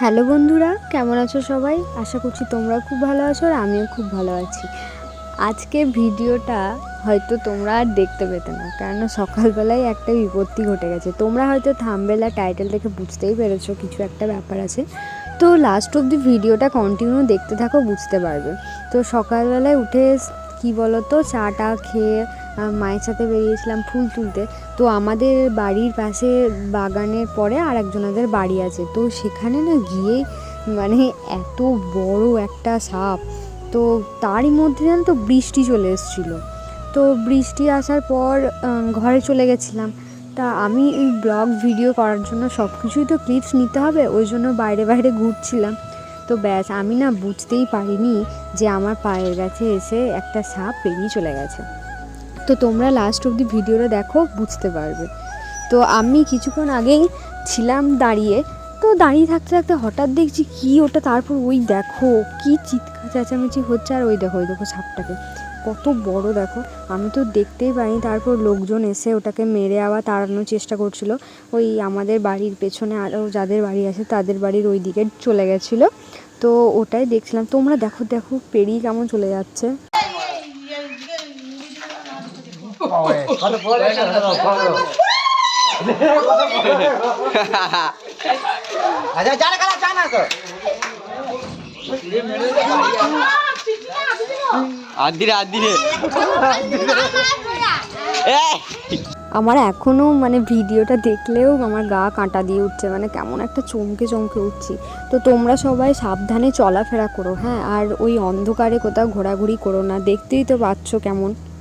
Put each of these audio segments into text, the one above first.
Hello বন্ধুরা, কেমন আছো সবাই? আশা করছি তোমরা খুব ভালো আছো আর আমিও খুব ভালো আছি। আজকে ভিডিওটা হয়তো তোমরা আর দেখতে পেতে না, কেননা সকালবেলায় একটা বিপত্তি ঘটে গেছে। তোমরা হয়তো থামবেলা টাইটেল দেখে বুঝতেই পেরেছ, কিছু একটা ব্যাপার আছে। তো লাস্ট অব্দি ভিডিওটা কন্টিনিউ দেখতে থাকো, বুঝতে পারবে। তো সকালবেলায় উঠে কি বলো তো চাটা খেয়ে মায়ের সাথে বেরিয়েছিলাম ফুল তুলতে। তো আমাদের বাড়ির পাশে বাগানের পরে আর একজনাদের বাড়ি আছে। তো সেখানে না গিয়ে মানে এত বড় একটা সাপ। তো তারই মধ্যে জানো তো বৃষ্টি চলে এসেছিল। তো বৃষ্টি আসার পর ঘরে চলে গেছিলাম। তা আমি এই ব্লগ ভিডিও করার জন্য সব কিছুই তো ক্লিপস নিতে হবে, ওই জন্য বাইরে বাইরে ঘুরছিলাম। তো ব্যাস, আমি না বুঝতেই পারিনি যে আমার পায়ের কাছে এসে একটা সাপ পেরিয়ে চলে গেছে। তো তোমরা লাস্ট অবধি ভিডিওটা দেখো, বুঝতে পারবে। তো আমি কিছুক্ষণ আগেই ছিলাম দাঁড়িয়ে, তো দাঁড়িয়ে থাকতে থাকতে হঠাৎ দেখছি কি ওটা, তারপর ওই দেখো, কি চিৎকার চেঁচামেচি হচ্ছে, আর ওই দেখো ওই দেখো সাপটাকে। কত বড় দেখো, আমি তো দেখতেই পাইনি, তারপর লোকজন এসে ওটাকে মেরে আবার তাড়ানোর চেষ্টা করছিল। ওই আমাদের বাড়ির পেছনে আরও যাদের বাড়ি আছে, তাদের বাড়ির ওই দিকে চলে গেছিল। তো ওটাই দেখছিলাম। তোমরা দেখো দেখো, পেরিয়ে কেমন চলে যাচ্ছে। আচ্ছা জানা কালা জানা তো আদিরে আদিরে। আমার এখনও মানে ভিডিওটা দেখলেও আমার গা কাঁটা দিয়ে উঠছে মানে কেমন একটা চমকে চমকে উঠছি। তো তোমরা সবাই সাবধানে চলাফেরা করো হ্যাঁ? আর ওই অন্ধকারে কোথাও ঘোরাঘুরি করো না দেখতেই তো পাচ্ছ কেমন।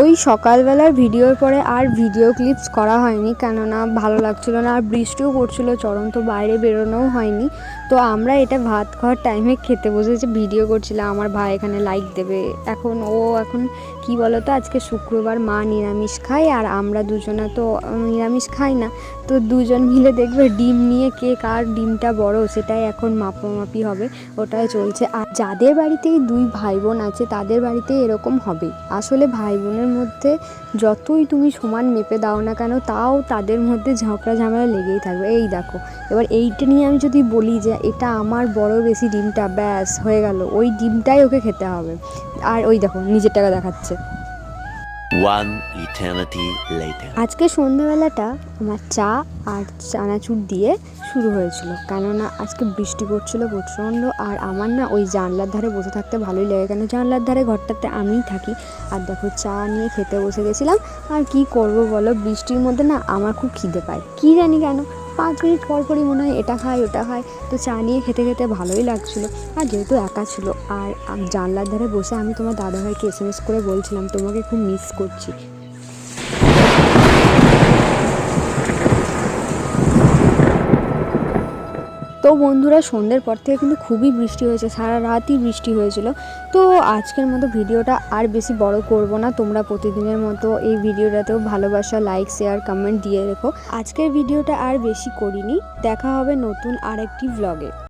ওই সকালবেলার ভিডিওর পরে আর ভিডিও ক্লিপস করা হয়নি, কেননা ভালো লাগছিল না আর বৃষ্টিও পড়ছিল চরম তো বাইরে বেরোনোও হয়নি। তো আমরা এটা ভাত খাওয়ার টাইমে খেতে বসেছে ভিডিও করছিলাম, আমার ভাই এখানে লাইক দেবে। এখন ও এখন কি বলতো, আজকে শুক্রবার, মা নিরামিষ খায় আর আমরা দুজনে তো নিরামিষ খাই না। তো দুজন মিলে দেখবে ডিম নিয়ে কে কার ডিমটা বড়, সেটাই এখন মাপামাপি হবে, ওটাই চলছে। আর যাদের বাড়িতেই দুই ভাই বোন আছে, তাদের বাড়িতে এরকম হবে। আসলে ভাই বোনের মধ্যে যতই তুমি সমান মেপে দাও না কেন, তাও তাদের মধ্যে ঝগড়া ঝামেলা লেগেই থাকবে। এই দেখো, এবার এইটা নিয়ে আমি যদি বলি যে এটা আমার বড় বেশি ডিমটা, ব্যাস, হয়ে গেল। ওই ডিমটাই ওকে খেতে হবে। আর ওই দেখো নিজের টাকা দেখাচ্ছে. আজকে সন্ধ্যাবেলাটা আমার চা আর চানাচুর দিয়ে শুরু হয়েছিল। কেননা আজকে বৃষ্টি পড়ছিল প্রচণ্ড আর আমার না ওই জানলার ধারে বসে থাকতে ভালোই লাগে। কেন জানলার ধারে ঘরটাতে আমিই থাকি। আর দেখো চা নিয়ে খেতে বসে গেছিলাম। আর কি করব বলো? বৃষ্টির মধ্যে না আমার খুব খিদে পায়। কী জানি কেন পাঁচ মিনিট পর পরই মনে হয় এটা খাই ওটা খাই তো চা নিয়ে খেতে খেতে ভালোই লাগছিল। আর যেহেতু একা ছিল, আর জানলার ধারে বসে আমি তোমার দাদাভাইকে এস এম এস করে বলছিলাম, তোমাকে খুব মিস করছি। তো বন্ধুরা, সন্ধ্যের পর থেকে কিন্তু খুবই বৃষ্টি হয়েছে, সারা রাতই বৃষ্টি হয়েছিল। তো আজকের মতো ভিডিওটা আর বেশি বড় করব না। তোমরা প্রতিদিনের মতো এই ভিডিওটাতেও ভালোবাসা লাইক শেয়ার কমেন্ট দিয়ে রেখো। আজকের ভিডিওটা আর বেশি করিনি। দেখা হবে নতুন আরেকটি ভ্লগে